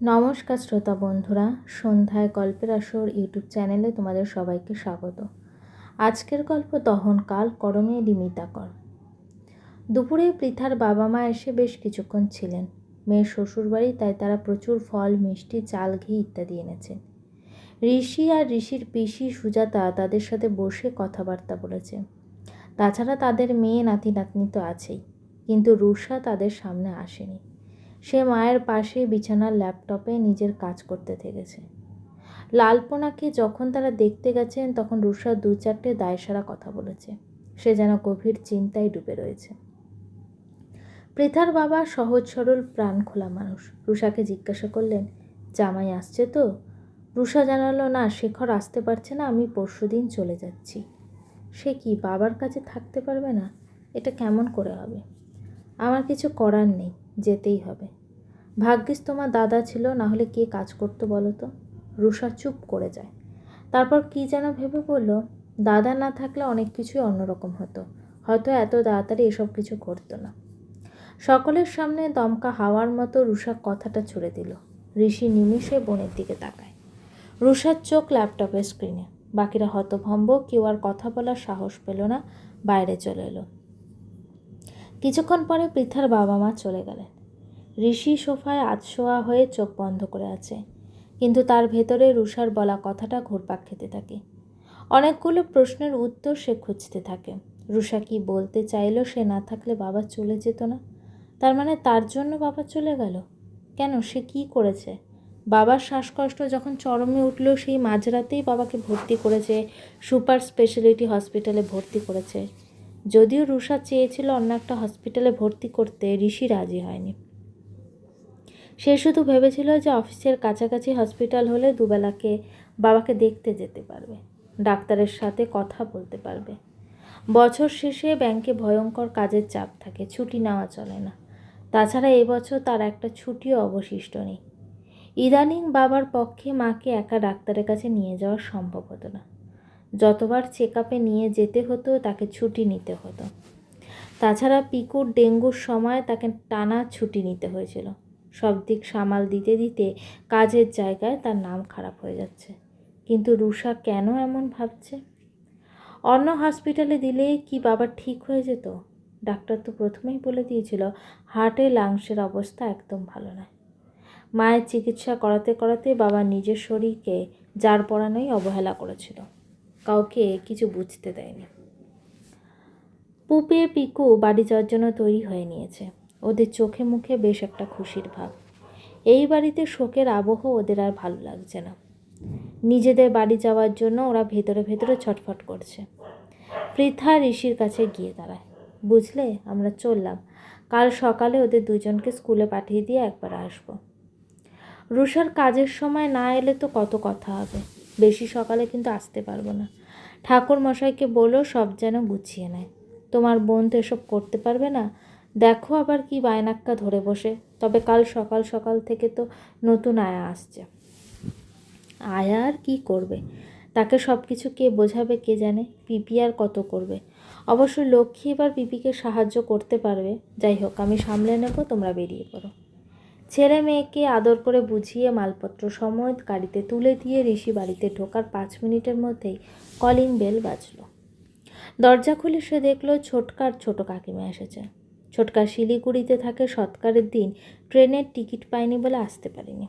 নমস্কার শ্রোতা বন্ধুরা, সন্ধ্যায় গল্পের আসর ইউটিউব চ্যানেলে তোমাদের সবাইকে স্বাগত। আজকের গল্প দহনকাল করমে ডিমিতাকর দুপুরে পৃথার বাবা মা এসে বেশ কিছুক্ষণ ছিলেন। মেয়ের শ্বশুরবাড়ি, তাই তারা প্রচুর ফল, মিষ্টি, চাল, ঘি ইত্যাদি এনেছেন। ঋষি আর ঋষির পিসি সুজাতা তাদের সাথে বসে কথাবার্তা বলেছে। তাছাড়া তাদের মেয়ে নাতি নাতনি তো আছেই, কিন্তু রুষা তাদের সামনে আসেনি। সে মায়ের পাশে বিছানার ল্যাপটপে নিজের কাজ করতে থেকেছে। লালপোনাকে যখন তারা দেখতে গেছেন, তখন রুষা দু চারটে দায়সারা কথা বলেছে। সে যেন গভীর চিন্তায় ডুবে রয়েছে। পৃথার বাবা সহজ সরল প্রাণ খোলা মানুষ। রুষাকে জিজ্ঞাসা করলেন, জামাই আসছে তো? রুষা জানালো, না, শেখর আসতে পারছে না, আমি পরশু দিন চলে যাচ্ছি। সে কি বাবার কাছে থাকতে পারবে না? এটা কেমন করে হবে? আমার কিছু করার নেই, যেতেই হবে। ভাগ্যিস তোমার দাদা ছিল না হলে কে কাজ করতো বলো তো? রুষা চুপ করে যায়। তারপর কি যেন ভেবে বলল দাদা না থাকলে অনেক কিছুই অন্যরকম হতো। হয়তো এত তাড়াতাড়ি এসব কিছু করতো না। সকলের সামনে দমকা হাওয়ার মতো রুষা কথাটা ছুড়ে দিল। ঋষি নিমিষে বোনের দিকে তাকায়। রুষার চোখ ল্যাপটপের স্ক্রিনে। বাকিরা হতভম্ব, কেউ আর কথা বলার সাহস পেল না, বাইরে চলে এলো। কিছুক্ষণ পরে পৃথার বাবা মা চলে গেলেন। ঋষি সোফায় আতশোয়া হয়ে চোখ বন্ধ করে আছে। কিন্তু তার ভেতরে রুষার বলা কথাটা ঘুরপাক খেতে থাকে। অনেকগুলো প্রশ্নের উত্তর সে খুঁজতে থাকে। রুষা কি বলতে চাইলো সে না থাকলে বাবা চলে যেত না? তার মানে তার জন্য বাবা চলে গেল? কেন? সে কি করেছে? বাবার শ্বাসকষ্ট যখন চরমে উঠল, সেই মাঝরাতেই বাবাকে ভর্তি করেছে, সুপার স্পেশালিটি হসপিটালে ভর্তি করেছে। যদিও রুষা চেয়েছিল অন্য একটা হসপিটালে ভর্তি করতে, ঋষি রাজি হয়নি। সে শুধু ভেবেছিল যে অফিসের কাছাকাছি হসপিটাল হলে দুবেলাকে বাবাকে দেখতে যেতে পারবে, ডাক্তারের সাথে কথা বলতে পারবে। বছর শেষে ব্যাংকে ভয়ঙ্কর কাজের চাপ থাকে, ছুটি নেওয়া চলে না। তাছাড়া এবছর তার একটা ছুটিও অবশিষ্ট নেই। ইদানিং বাবার পক্ষে মাকে একা ডাক্তারের কাছে নিয়ে যাওয়া সম্ভব হতো না। যতবার চেক আপে নিয়ে যেতে হতো, তাকে ছুটি নিতে হতো। তাছাড়া পিকুর ডেঙ্গুর সময় তাকে টানা ছুটি নিতে হয়েছিল। সব দিক সামাল দিতে দিতে কাজের জায়গায় তার নাম খারাপ হয়ে যাচ্ছে। কিন্তু রুষা কেন এমন ভাবছে? অন্য হসপিটালে দিলে কি বাবা ঠিক হয়ে যেত? ডাক্তার তো প্রথমেই বলে দিয়েছিল, হার্টে, লাংসের অবস্থা একদম ভালো নয়। মায়ের চিকিৎসা করাতে করাতে বাবা নিজের শরীরকে যার পড়ানোই অবহেলা করেছিল। কাউকে কিছু বুঝতে দেয়নি। পুপে পিকু বাড়ি যাওয়ার জন্য তৈরি হয়ে নিয়েছে। ওদের চোখে মুখে বেশ একটা খুশির ভাব। এই বাড়িতে শোকের আবহ ওদের আর ভালো লাগছে না। নিজেদের বাড়ি যাওয়ার জন্য ওরা ভেতরে ভেতরে ছটফট করছে। পৃথা ঋষির কাছে গিয়ে দাঁড়ায়। বুঝলে, আমরা চললাম। কাল সকালে ওদের দুজনকে স্কুলে পাঠিয়ে দিয়ে একবার আসব। রুষার কাজের সময় না এলে তো কত কথা হবে। বেশি সকালে কিন্তু আসতে পারব না। ঠাকুর মশাইকে বলো সব যেন গুছিয়ে নেয়। তোমার বোন তো এসব করতে পারবে না। দেখো আবার কি বায়নাক্কা ধরে বসে। তবে কাল সকাল সকাল থেকে তো নতুন আয়া আসছে। আয়া আর কী করবে? তাকে সব কিছু কে বোঝাবে কে জানে? পিপি আর কত করবে? অবশ্য লক্ষ্মী এবার পিপিকে সাহায্য করতে পারবে। যাই হোক, আমি সামলে নেব, তোমরা বেরিয়ে পড়ো। ছেলে মেয়েকে আদর করে বুঝিয়ে মালপত্র সময় গাড়িতে তুলে দিয়ে ঋষি বাড়িতে ঢোকার পাঁচ মিনিটের মধ্যেই কলিং বেল বাজল। দরজা খুলে সে দেখল ছোটকার ছোট কাকিমা এসেছে। ছোটকা শিলিগুড়িতে থাকে সৎকারের দিন, ট্রেনের টিকিট পায়নি বলে আসতে পারেনি।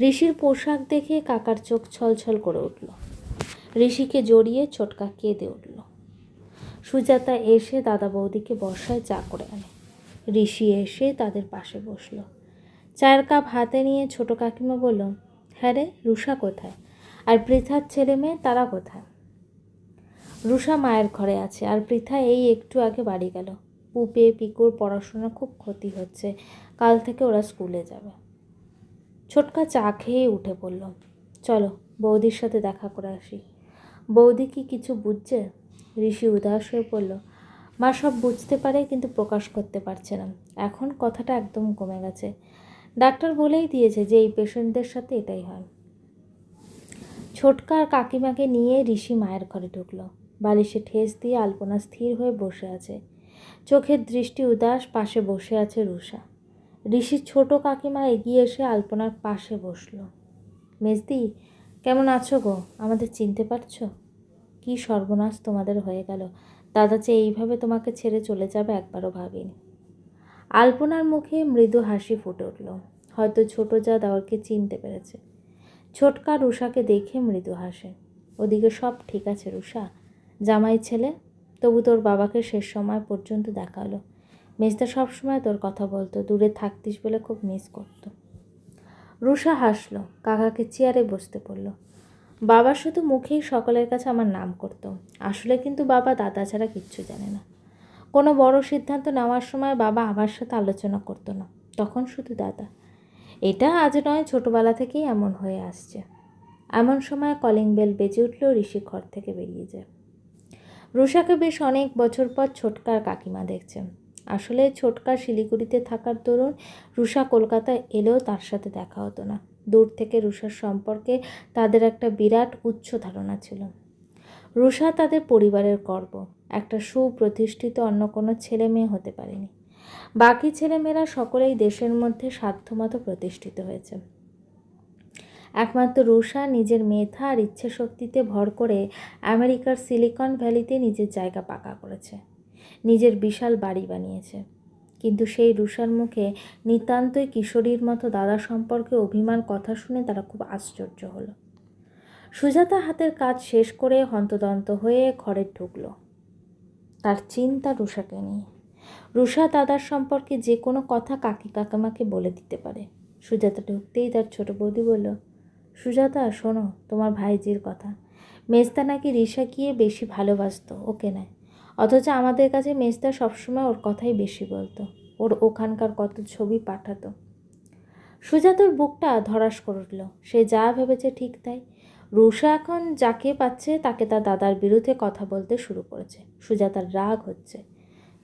ঋষির পোশাক দেখে কাকার চোখ ছলছল করে উঠল। ঋষিকে জড়িয়ে ছোটকা কেঁদে উঠল। সুজাতা এসে দাদা বৌদিকে বসায় চা করে আনে। ঋষি এসে তাদের পাশে বসল। চায়ের কাপ হাতে নিয়ে ছোট কাকিমা বলল হ্যাঁ রে, রুষা কোথায়? আর পৃথার ছেলে মেয়ে তারা কোথায়? রুষা মায়ের ঘরে আছে, আর পৃথা এই একটু আগে বাড়ি গেল। পুপে, পিকুর পড়াশোনা খুব ক্ষতি হচ্ছে। কাল থেকে ওরা স্কুলে যাবে। ছোটকা চা খেয়ে উঠে পড়ল। চলো, বৌদির সাথে দেখা করে আসি। বৌদি কি কিছু বুঝছে? ঋষি উদাস হয়ে পড়ল। মা সব বুঝতে পারে, কিন্তু প্রকাশ করতে পারছে না। এখন কথাটা একদম কমে গেছে। ডাক্তার বলেই দিয়েছে যে, এই পেশেন্টদের সাথে এটাই হয়। ছোটকার কাকিমাকে নিয়ে ঋষি মায়ের ঘরে ঢুকলো। বালিশে ঠেস দিয়ে আলপনা স্থির হয়ে বসে আছে। চোখের দৃষ্টি উদাস, পাশে বসে আছে রুষা। ঋষির ছোট কাকিমা এগিয়ে এসে আলপনার পাশে বসল। মেজদি, কেমন আছো গো? আমাদের চিনতে পারছ? কি সর্বনাশ তোমাদের হয়ে গেল। দাদা যে এইভাবে তোমাকে ছেড়ে চলে যাবে একবারও ভাবিনি। আলপনার মুখে মৃদু হাসি ফুটে উঠল। হয়তো ছোট যা দেওয়ারকে চিনতে পেরেছে। ছোটকা রুষাকে দেখে মৃদু হাসে। ওদিকে সব ঠিক আছে রুষা? জামাই ছেলে? তবু তোর বাবাকে শেষ সময় পর্যন্ত দেখা হলো। মেজদা সবসময় তোর কথা বলতো, দূরে থাকতিস বলে খুব মিস করতো। রুষা হাসলো, কাকাকে চেয়ারে বসতে পড়ল বাবা শুধু মুখেই সকলের কাছে আমার নাম করতো, আসলে কিন্তু বাবা দাদা ছাড়া কিচ্ছু জানে না। কোনো বড় সিদ্ধান্ত নেওয়ার সময় বাবা আমার সাথে আলোচনা করতো না, তখন শুধু দাদা। এটা আজ নয়, ছোটোবেলা থেকেই এমন হয়ে আসছে। এমন সময় কলিং বেল বেজে উঠলেও ঋষি ঘর থেকে বেরিয়ে যায়। রুষাকে বেশ অনেক বছর পর ছোটকার কাকিমা দেখছেন আসলে ছোটকা শিলিগুড়িতে থাকার দরুন রুষা কলকাতায় এলেও তার সাথে দেখা হতো না। দূর থেকে রুষার সম্পর্কে তাদের একটা বিরাট উচ্চ ধারণা ছিল। রুষা তাদের পরিবারের গর্ব। একটা সুপ্রতিষ্ঠিত অন্য কোনো ছেলে মেয়ে হতে পারেনি। বাকি ছেলেমেয়েরা সকলেই দেশের মধ্যে সাধ্যমতো প্রতিষ্ঠিত হয়েছে। একমাত্র রুষা নিজের মেধা আর ইচ্ছে শক্তিতে ভর করে আমেরিকার সিলিকন ভ্যালিতে নিজের জায়গা পাকা করেছে। নিজের বিশাল বাড়ি বানিয়েছে। কিন্তু সেই রুষার মুখে নিতান্তই কিশোরীর মতো দাদা সম্পর্কে অভিমান কথা শুনে তারা খুব আশ্চর্য হলো। সুজাতা হাতের কাজ শেষ করে হন্তদন্ত হয়ে ঘরে ঢুকলো। তার চিন্তা রুষাকে নিয়ে। রুষা দাদার সম্পর্কে যে কোনো কথা কাকি কাকামাকে বলে দিতে পারে। সুজাতা ঢুকতেই তার ছোট বৌদি বলল সুজাতা, শোনো, তোমার ভাইজির কথা। মেজদা নাকি রিসা গিয়ে বেশি ভালোবাসতো, ওকে নেয়। অথচ আমাদের কাছে মেজদা সবসময় ওর কথাই বেশি বলতো। ওর ওখানকার কত ছবি পাঠাতো। সুজাতার বুকটা ধরাস করে উঠল। সে যা ভেবেছে ঠিক তাই। রুষা এখন যাকে পাচ্ছে তাকে তার দাদার বিরুদ্ধে কথা বলতে শুরু করেছে। সুজাতার রাগ হচ্ছে।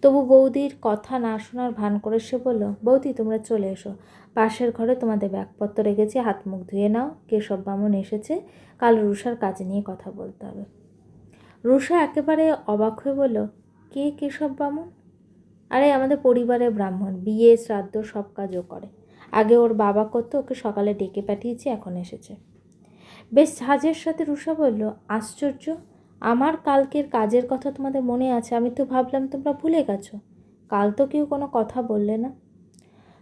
তবু বৌদির কথা না শোনার ভান করে সে বলল, বৌদি, তোমরা চলে এসো। পাশের ঘরে তোমাদের ব্যাগপত্র রেখেছি, হাত মুখ ধুয়ে নাও। কেশব বামন এসেছে, কাল রুষার কাজে নিয়ে কথা বলতে হবে। রুষা একেবারে অবাক হয়ে বলল, কে কেশব বামন? আরে, আমাদের পরিবারের ব্রাহ্মণ, বিয়ে, শ্রাদ্ধ, সব কাজও করে। আগে ওর বাবা করতো, ওকে সকালে ডেকে পাঠিয়েছি, এখন এসেছে। বেশ ঝাঁজের সাথে রুষা বলল, আশ্চর্য! আমার কালকের কাজের কথা তোমাদের মনে আছে, আমি তো ভাবলাম তোমরা ভুলে গেছো। কাল তো কেউ কোনো কথা বললে না।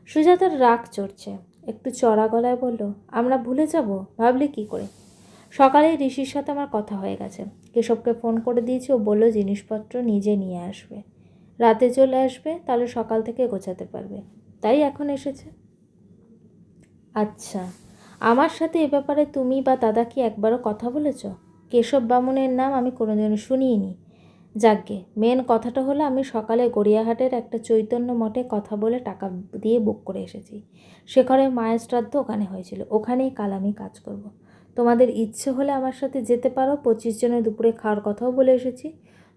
সুজাতার রাগ চড়ছে, একটু চড়া গলায় বলল, আমরা ভুলে যাব? ভাবলে কি করে? সকালে ঋষির সাথে আমার কথা হয়ে গেছে। কেশবকে ফোন করে দিয়েছি, ও বলল, জিনিসপত্র নিজে নিয়ে আসবে। রাতে চলে আসবে, তাহলে সকাল থেকে গোছাতে পারবে। তাই এখন এসেছে। আচ্ছা আমার সাথে এ ব্যাপারে তুমি বা দাদা কি একবারও কথা বলেছ? কেশব বামুনের নাম আমি কোনোদিন শুনিনি যাকগে, মেন কথাটা হলো আমি সকালে গড়িয়াহাটের একটা চৈতন্য মঠে কথা বলে টাকা দিয়ে বুক করে এসেছি। শেখরে মায়ের শ্রাদ্ধ ওখানে হয়েছিল, ওখানেই কাল আমি কাজ করব। তোমাদের ইচ্ছে হলে আমার সাথে যেতে পারো, পঁচিশ জনের দুপুরে খাওয়ার কথাও বলে এসেছি।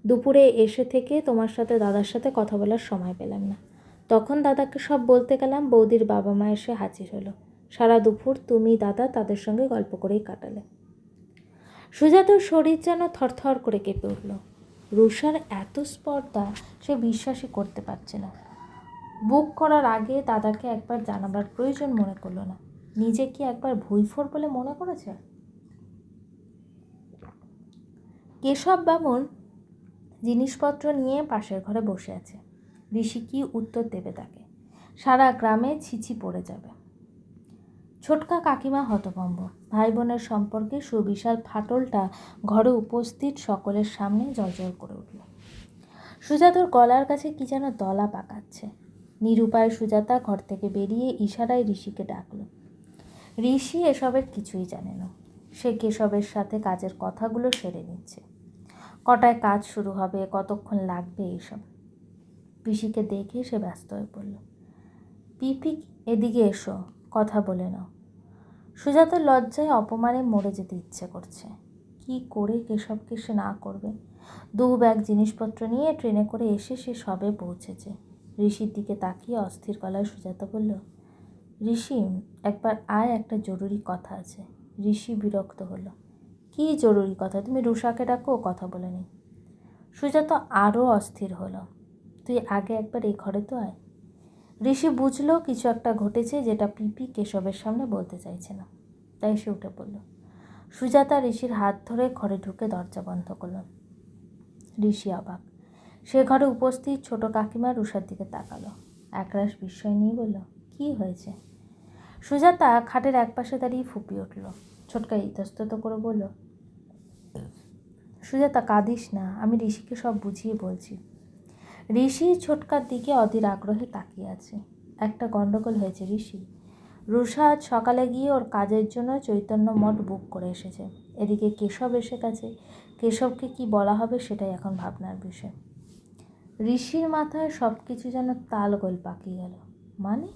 দুপুরে এসে থেকে তোমার সাথে দাদার সাথে কথা বলার সময় পেলাম না। তখন দাদাকে সব বলতে গেলাম, বৌদির বাবা মা এসে হাজির হলো। সারা দুপুর তুমি দাদা তাদের সঙ্গে গল্প করেই কাটালে। সুজাতার শরীর যেন থরথর করে কেঁপে উঠল। রুষার এত স্পর্ধা সে বিশ্বাসই করতে পারছে না। বুক করার আগে দাদাকে একবার জানাবার প্রয়োজন মনে করল না। নিজে কি একবার ভুইফোর বলে মনে করেছে? কেশব বামুন জিনিসপত্র নিয়ে পাশের ঘরে বসে আছে। ঋষি কি উত্তর দেবে তাকে? সারা গ্রামে ছিছি পড়ে যাবে। ছোটকা কাকিমা হতভম্ব। ভাই বোনের সম্পর্কে সুবিশাল ফাটলটা ঘরে উপস্থিত সকলের সামনে জর্জর করে উঠল। সুজাতার গলার কাছে কি যেন দলা পাকাচ্ছে। নিরুপায় সুজাতা ঘর থেকে বেরিয়ে ইশারায় ঋষিকে ডাকল। ঋষি এসবের কিছুই জানে না। সে কেশবের সাথে কাজের কথাগুলো সেরে নিচ্ছে। কটায় কাজ শুরু হবে, কতক্ষণ লাগবে এইসব পিসিকে দেখে সে ব্যস্ত হয়ে পড়ল। পিপি এদিকে এসো। কথা বলে নাও। সুজাতার লজ্জায় অপমানে মরে যেতে ইচ্ছে করছে। কি করে কেশবকে সে না করবে? দু ব্যাগ জিনিসপত্র নিয়ে ট্রেনে করে এসে সে সবে পৌঁছেছে। ঋষির দিকে তাকিয়ে অস্থির গলায় সুজাতা বলল, ঋষি, একবার আয়, একটা জরুরি কথা আছে। ঋষি বিরক্ত হলো, কি জরুরি কথা? তুমি রুষাকে ডাকো, কথা বলে নি সুজাতা আরও অস্থির হলো, তুই আগে একবার এই ঘরে তো আয়। ঋষি বুঝলো কিছু একটা ঘটেছে যেটা পিপি কেশবের সামনে বলতে চাইছে না। তাই সে উঠে পড়ল। সুজাতা ঋষির হাত ধরে ঘরে ঢুকে দরজা বন্ধ করল। ঋষি অবাক। সে ঘরে উপস্থিত ছোট কাকিমা রুষার দিকে তাকালো। একরাশ বিস্ময় নিয়ে বলল, কি হয়েছে? সুজাতা খাটের একপাশে দাঁড়িয়ে ফুপিয়ে উঠল। ছোটকা ইতস্তত করে বলল, সুজাতা কাঁদিস না, আমি ঋষিকে সব বুঝিয়ে বলছি। ঋষি ছোটকার দিকে অধীর আগ্রহে তাকিয়ে আছে। একটা গণ্ডগোল হয়েছে, ঋষি। রুষা আজ সকালে গিয়ে ওর কাজের জন্য চৈতন্য মঠ বুক করে এসেছে। এদিকে কেশব এসে গেছে। কেশবকে কি বলা হবে সেটাই এখন ভাবনার বিষয়। ঋষির মাথায় সব কিছু যেন তাল গোল পাকিয়ে গেল। মানে?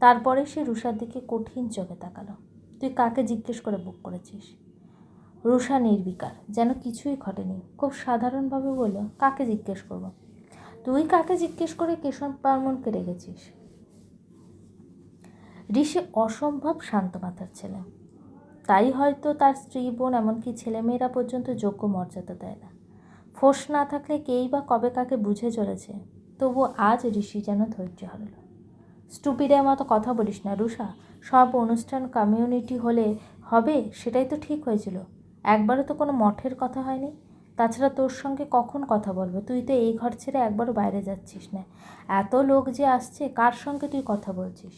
তারপরে সে রুষার দিকে কঠিন চোখে তাকালো। তুই কাকে জিজ্ঞেস করে বুক করেছিস? রুষা নির্বিকার, যেন কিছুই ঘটেনি। খুব সাধারণভাবে বলল, কাকে জিজ্ঞেস করব? তুই কাকে জিজ্ঞেস করে কেশব বর্মনকে রেখেছিস ঋষি অসম্ভব শান্ত মাথার ছেলে। তাই হয়তো তার স্ত্রী, বোন, এমনকি ছেলেমেয়েরা পর্যন্ত যোগ্য মর্যাদা দেয় না। ফোর্স না থাকলে কেই বা কবে কাকে বুঝে চলেছে তবু আজ ঋষি যেন ধৈর্য হারল। স্টুপিডের মতো কথা বলিস না, রুষা। সব অনুষ্ঠান কমিউনিটি হলে হবে, সেটাই তো ঠিক হয়েছিল। একবারও তো কোনো মঠের কথা হয়নি। তাছাড়া তোর সঙ্গে কখন কথা বলব? তুই তো এই ঘর ছেড়ে একবারও বাইরে যাচ্ছিস না। এত লোক যে আসছে, কার সঙ্গে তুই কথা বলছিস?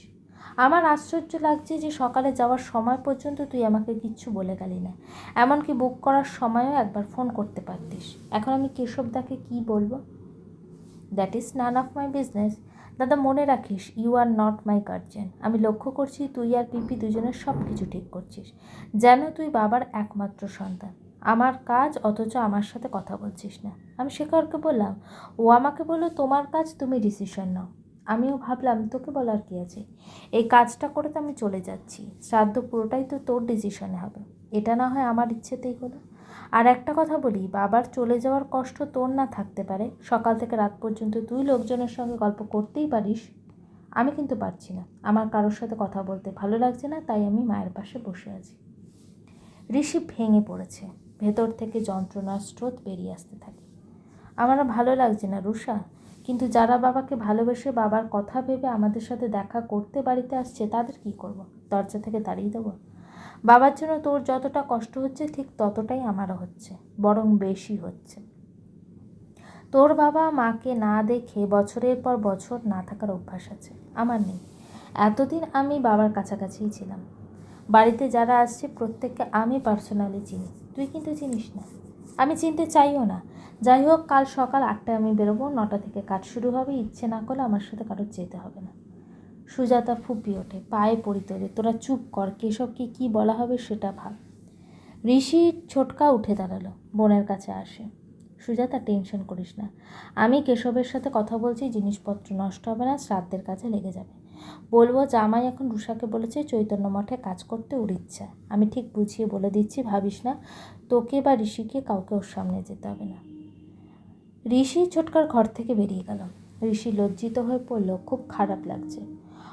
আমার আশ্চর্য লাগছে যে সকালে যাওয়ার সময় পর্যন্ত তুই আমাকে কিচ্ছু বলে গেলি না। এমনকি বুক করার সময়ও একবার ফোন করতে পারতিস। এখন আমি কেশবদাকে কি বলব? That is none of my business দাদা, মনে রাখিস you are not my guardian আমি লক্ষ্য করছি তুই আর পিপি দুজনের সব কিছু ঠিক করছিস। যেন তুই বাবার একমাত্র সন্তান। আমার কাজ অথচ আমার সাথে কথা বলছিস না। আমি শেখরকে বললাম, ও আমাকে বলল, তোমার কাজ তুমি ডিসিশন নাও। আমিও ভাবলাম, তোকে বলার কী আছে? এই কাজটা করে তো আমি চলে যাচ্ছি। শ্রাদ্ধ পুরোটাই তো তোর ডিসিশনে হবে। এটা না হয় আমার ইচ্ছেতেই হলো। আর একটা কথা বলি, বাবার চলে যাওয়ার কষ্ট তোর না থাকতে পারে। সকাল থেকে রাত পর্যন্ত তুই লোকজনের সঙ্গে গল্প করতেই পারিস। আমি কিন্তু পারছি না। আমার কারোর সাথে কথা বলতে ভালো লাগছে না, তাই আমি মায়ের পাশে বসে আছি। ঋষি ভেঙে পড়েছে। ভেতর থেকে যন্ত্রণার স্রোত বেরিয়ে আসতে থাকে। আমার ভালো লাগছে না রুষা কিন্তু যারা বাবাকে ভালোবেসে বাবার কথা ভেবে আমাদের সাথে দেখা করতে বাড়িতে আসছে, তাদের কি করব? দরজা থেকে দাঁড়িয়ে দেবো? বাবার জন্য তোর যতটা কষ্ট হচ্ছে, ঠিক ততটাই আমারও হচ্ছে, বরং বেশি হচ্ছে। তোর বাবা মাকে না দেখে বছরের পর বছর না থাকার অভ্যাস আছে, আমার নেই। এতদিন আমি বাবার কাছাকাছিই ছিলাম। বাড়িতে যারা আসছে, প্রত্যেককে আমি পার্সোনালি চিনি। তুই কিন্তু চিনিস না। আমি চিনতে চাইও না। যাই হোক, কাল সকাল আটটায় আমি বেরোবো। নটা থেকে কাজ শুরু হবে। ইচ্ছে না করলে আমার সাথে কারোর যেতে হবে না। সুজাতা ফুপিয়ে ওঠে পায়ে পড়ি তোরে। তোরা চুপ কর কেশবকে কী বলা হবে সেটা ভাব। ঋষি ছোটকা উঠে দাঁড়াল, বোনের কাছে আসে। সুজাতা, টেনশন করিস না। আমি কেশবের সাথে কথা বলছি, জিনিসপত্র নষ্ট হবে না, শ্রাদ্ধের কাছে লেগে যাবে। বলব, জামাই এখন রুষাকে বলেছে, চৈতন্য মঠে কাজ করতে ওর ইচ্ছা। আমি ঠিক বুঝিয়ে বলে দিচ্ছি, ভাবিস না, তোকে বা ঋষিকে কাউকে ওর সামনে যেতে হবে না। ঋষি ছোটকার ঘর থেকে বেরিয়ে গেল। ঋষি লজ্জিত হয়ে পড়ল, খুব খারাপ লাগছে।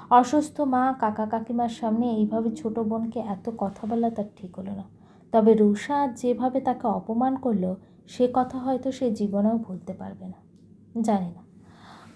অসুস্থ মা, কাকা কাকিমার সামনে এইভাবে ছোট বোনকে এত কথা বলা তার ঠিক হলো না। তবে রুষা যেভাবে তাকে অপমান করল, সে কথা হয়তো সে জীবনেও ভুলতে পারবে না। জানি না।